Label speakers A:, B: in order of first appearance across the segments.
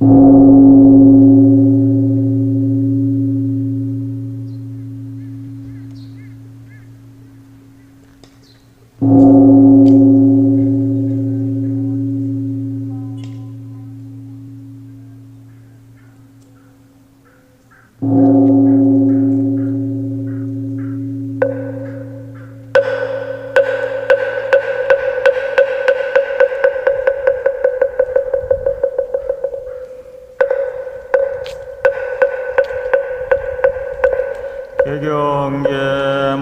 A: you. 개경계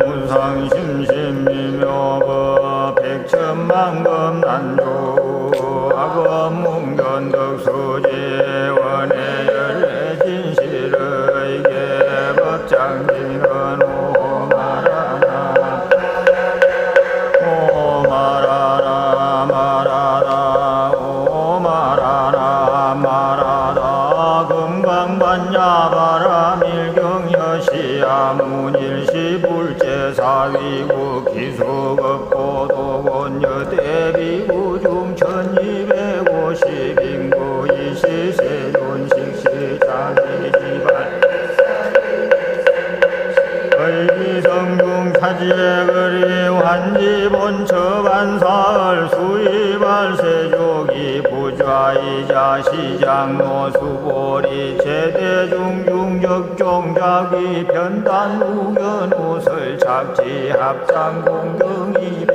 A: 무상심심미묘법 백천만금 난조 악업 뭉견덕수지 원의 바라밀경여시야 문일시 불제 사위구 기수급고도곤여 대비구 중천이백오십인구 이시세존식시장기지발. 을기성중 타지의 그리 환지본 처반사을 수입할 세족이 부좌이자 시장노 수보리 제대중중적종자기 편단 우견 우설 착지 합장 공경이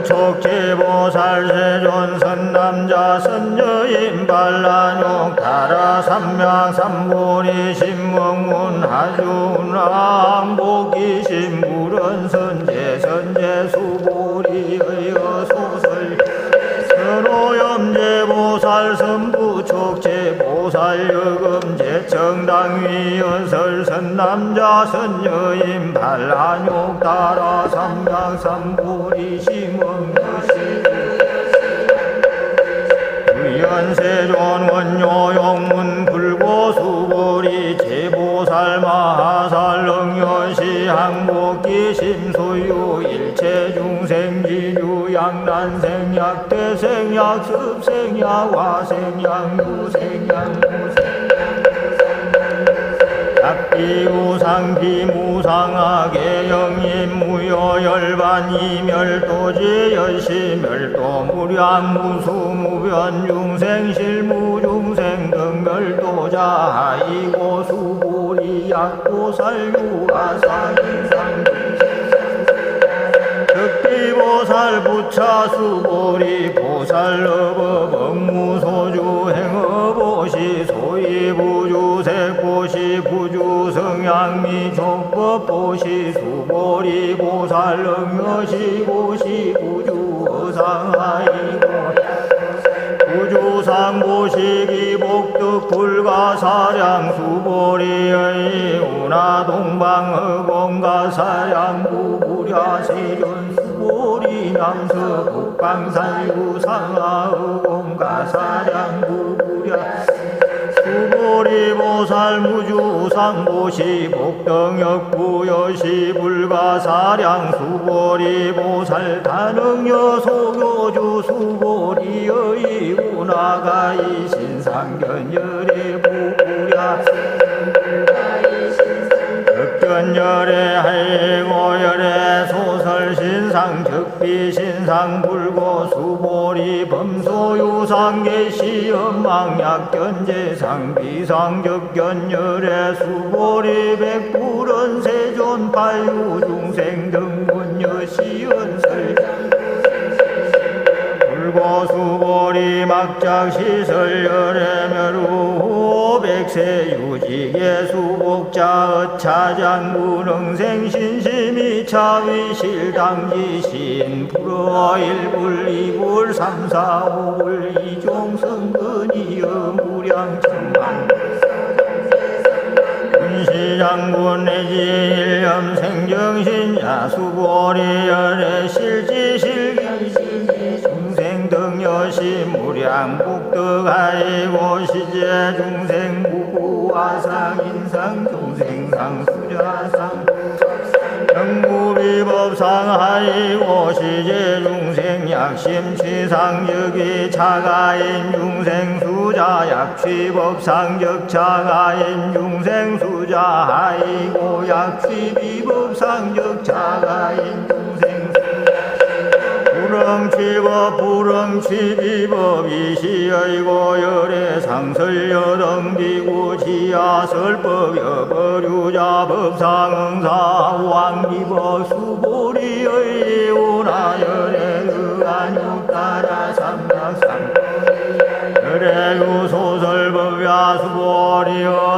A: 부촉지보살 세존 선남자 선여인 반란욕 타라 삼명 삼보리 신명문 하준왕 복이 신불은 선제 선제 수보리의 보살 여금제 정당위 연설 선남자 선여인 반란욕 따라 삼강 삼보리 심원것이. 의연세존 원효용 소유 일체 중생지유 양 난생약 대생약 습생약 화생약 무생약 약비우상 비무상하게 영인 무여 열반 이멸도지 열시멸도 무량 무수 무변 중생 실 무 중생 등멸도자 하이고 수보리 약보살 유아상 인상 득비 보살 부차 수보리 보살 러버 법무소주 행어보시 소이부주 색보시 부주 성양미 족법보시 수보리 보살 능여시 보시 부주 어상하이고 우주상보시기 복득 불가사량 수보리의 운하동방허공가 사량 부 부랴세존 수보리 남서 북방살구 상하허공가 사량부 부랴. 수보리 보살 무주상보시 복덩역 부여시 불가사량 수보리 보살 다능여 소교주 수보리의 운하가이 신상견열의 부부랴. 극견열의 하이고열의 신상 즉비 신상 불고 수보리 범소 유상 계시 엄망약 견제상 비상 적 견열의 수보리 백불은 세존 발유 중생 등문여 시연설. 불고 수보리 막작 시설 열애멸우 백세 유지계 수복자 차장 무능생 신심이 차위실 당지신 불어 일불 이불 삼사 오불 이종 성근이여 무량 천만 문시장군 내지 일념 생정신 야수보리 열애 실지 실기시 중생 등여시 무량 복덕하이고 시제 중생 무구화상 인상 중생상 수자상. 영무 수보리 법상하이고 시제 중생 약심 취상적이 자가인 중생 수자 약취 법상적 자가인 중생 수자 하이고 약취 비법상적 자가인 중생 불렁치와 불렁치 이법이시아이고 열애 상설여덩비고 지하설법여 버류자 법상응사 왕비법 수보리의 우나열애 의안육따라 삼각삼 열애 유소설법야 수보리여